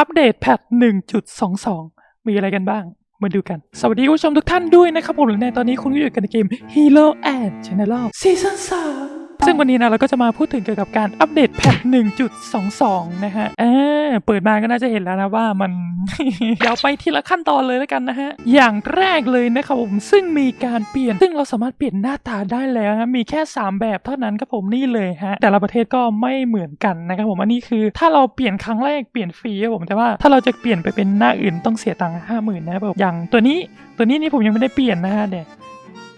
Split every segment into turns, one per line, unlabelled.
อัปเดตแพท1.22 มีอะไรกันบ้าง มาดูกัน สวัสดีคุณผู้ชมทุกท่านด้วยนะครับผมและในตอนนี้คุณก็อยู่กันในเกม Hero and General Season 3 ซึ่งวันนี้นะเราก็จะมาพูดถึงเกี่ยวกับการอัปเดตแพท1.22 นะฮะเออเปิดมาก็น่าจะเห็นแล้วนะว่ามัน เดี๋ยวไปทีละขั้นตอนเลยแล้วกันนะฮะ อย่างแรกเลยนะครับผม ซึ่งมีการเปลี่ยน ซึ่งเราสามารถเปลี่ยนหน้าตาได้แล้วนะมีแค่ 3 แบบเท่านั้นครับผมนี่เลยฮะ แต่ละประเทศก็ไม่เหมือนกันนะครับผม อันนี้คือ ถ้าเราเปลี่ยนครั้งแรกเปลี่ยนฟรีครับผม แต่ว่าถ้าเราจะเปลี่ยนไปเป็นหน้าอื่นต้องเสียตังค์ห้าหมื่นนะครับผมอย่างตัวนี้ ตัวนี้นี่ผมยังไม่ได้เปลี่ยนนะฮะเนี่ย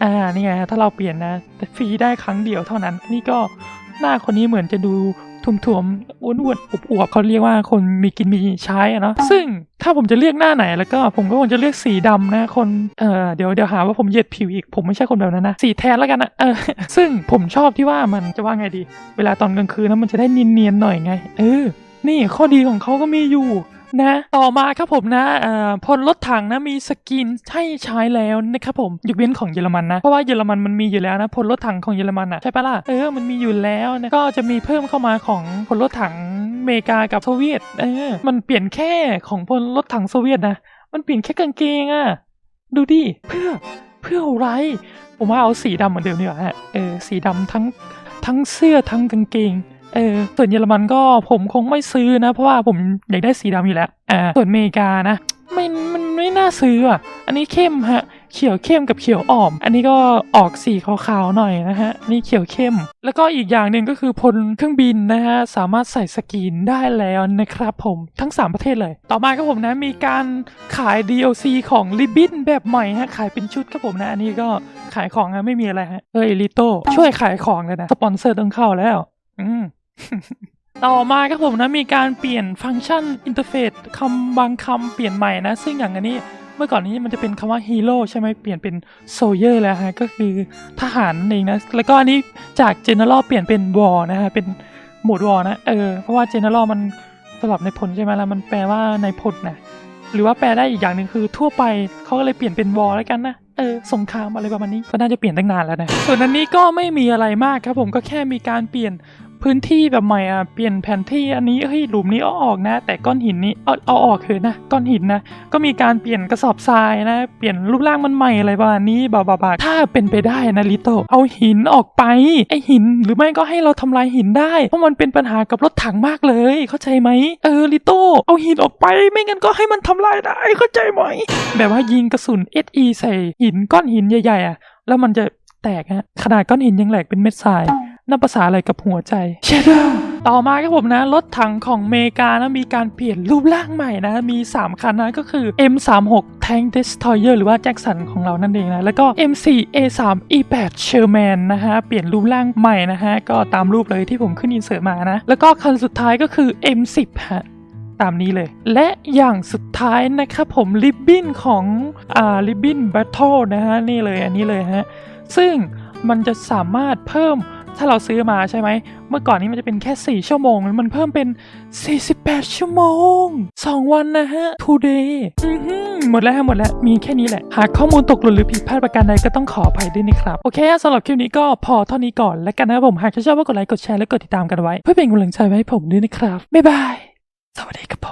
อ่านี่ไงถ้าเราเปลี่ยนนะ แต่ฟรีได้ครั้งเดียวเท่านั้น นี่ก็หน้าคนนี้เหมือนจะดูทุ่มๆอ้วนๆอวบๆเขาเรียกว่าคนมีกินมีใช้อะเนาะซึ่งถ้าผมจะเลือกหน้าไหนแล้วก็ผมก็คงจะเลือกสีดำนะคนเออเดี๋ยวเดี๋ยวหาว่าผมเหยียดผิวอีกผมไม่ใช่คนแบบนั้นนะสีแทนแล้วกันนะเออซึ่งผมชอบที่ว่ามันจะว่าไงดี เวลาตอนกลางคืนนะมันจะได้เนียนๆหน่อยไง เออ นี่ข้อดีของเขาก็มีอยู่ นะต่อมาครับผมนะเอ่อพลรถถังนะมีสกินให้ใช้แล้วนะครับผมยกเว้นของเยอรมันนะเพราะว่าเยอรมันมันมีอยู่แล้วนะพลรถถังของเยอรมันอะใช่ปะล่ะเออมันมีอยู่แล้วนะก็จะมีเพิ่มเข้ามาของพลรถถังอเมริกากับโซเวียตเออมันเปลี่ยนแค่ของพลรถถังโซเวียตนะมันเปลี่ยนแค่กางเกงอะดูดิเพื่อเพื่ออะไรผมว่าเอาสีดำเหมือนเดิมดีกว่าฮะเออสีดำทั้งทั้งเสื้อทั้งกางเกง เออส่วนเยอรมันก็ผมคงไม่ซื้อนะ เพราะว่าผมอยากได้สีดำอยู่แล้วอ่าส่วนอเมริกานะไม่มันไม่น่าซื้ออะ อันนี้เข้มฮะ เขียวเข้มกับเขียวอ่อม อันนี้ก็ออกสีขาวๆหน่อยนะฮะ นี่เขียวเข้ม แล้วก็อีกอย่างหนึ่งก็คือพลเครื่องบินนะฮะ สามารถใส่สกรีนได้แล้วนะครับผม ทั้ง 3 ประเทศเลย ต่อมาครับผมนะ มีการขาย DLC ของริบินแบบใหม่ฮะ ขายเป็นชุดครับผมนะ อันนี้ก็ขายของนะไม่มีอะไรฮะ เอ้ยลิโต้ช่วยขายของเลยนะ สปอนเซอร์ต้องเข้าแล้ว อืม ต่อมาครับผมนะมีการเปลี่ยนฟังก์ชันอินเทอร์เฟซคำบางคำเปลี่ยนใหม่นะ ซึ่งอย่างอันนี้เมื่อก่อนนี้มันจะเป็นคำว่าฮีโร่ใช่ไหมเปลี่ยนเป็นโซเยอร์แล้วฮะก็คือทหารเองนะ แล้วก็อันนี้จากเจเนอ a ลเปลี่ยนเป็นวอร์นะฮะเป็นโหมดวอร์นะเออเพราะว่าเจเนอ a ลมันสลับในพลใช่ไหมแล้วมันแปลว่าในพลนะหรือว่าแปลได้อีกอย่างหนึ่งคือทั่วไปเขาก็เลยเปลี่ยนเป็นวอร์แล้วกันนะเออสงครามอะไรประมาณนี้ก็น่าจะเปลี่ยนตั้งนานแล้วนะส่วนอันนี้ก็ไม่มีอะไรมากครับผมก็แค่มีการเปลี่ยน พื้นที่แบบใหม่อะเปลี่ยนแผนที่อันนี้เฮ้ยหลุมนี้เอาออกนะ แต่ก้อนหินนี้เอาเอาออกเถอะนะก้อนหินนะก็มีการเปลี่ยนกระสอบทรายนะ เปลี่ยนรูปร่างมันใหม่อะไรประมาณนี้บาบาบาถ้าเป็นไปได้นะลิโตเอาหินออกไปไอหินหรือไม่ก็ให้เราทำลายหินได้ เพราะมันเป็นปัญหากับรถถังมากเลย เข้าใจไหมเออลิโตเอาหินออกไปไม่งั้นก็ให้มันทำลายได้เข้าใจไหมแบบว่ายิงกระสุน SE ใส่หินก้อนหินใหญ่ๆอะแล้วมันจะแตกฮะขนาดก้อนหินยังแหลกเป็นเม็ดทราย น่าภาษาอะไรกับหัวใจเชดต่อมาครับผมนะ รถถังของอเมริกานะมีการเปลี่ยนรูปร่างใหม่นะ มี 3 คันนะก็คือ M36 Tank Destroyer หรือว่าแจ็คสันของเรานั่นเองนะ แล้วก็ M4 A3 E8 Sherman นะฮะ เปลี่ยนรูปร่างใหม่นะฮะ ก็ตามรูปเลยที่ผมขึ้นอินเสิร์ตมานะ แล้วก็คันสุดท้ายก็คือ M10 ฮะตามนี้เลย และอย่างสุดท้ายนะครับผมริบบิ้นของอ่าริบบิ้นแบทเทิลนะฮะ นี่เลยอันนี้เลยฮะ ซึ่งมันจะสามารถเพิ่ม ถ้าเราซื้อมาใช่ไหม เมื่อก่อนนี้มันจะเป็นแค่ 4 ชั่วโมง มันเพิ่มเป็น 48 ชั่วโมง 2 วันนะฮะ today หมดแล้วหมดแล้ว มีแค่นี้แหละ หากข้อมูลตกหล่นหรือผิดพลาดประการใดก็ต้องขออภัยด้วยนะครับ โอเคสำหรับคลิปนี้ก็พอเท่านี้ก่อนแล้วกันนะครับผม หากชอบก็กดไลค์ กดแชร์ และกดติดตามกันไว้ เพื่อเป็นกำลังใจไว้ให้ผมด้วยนะครับ บ๊ายบาย สวัสดีครับผม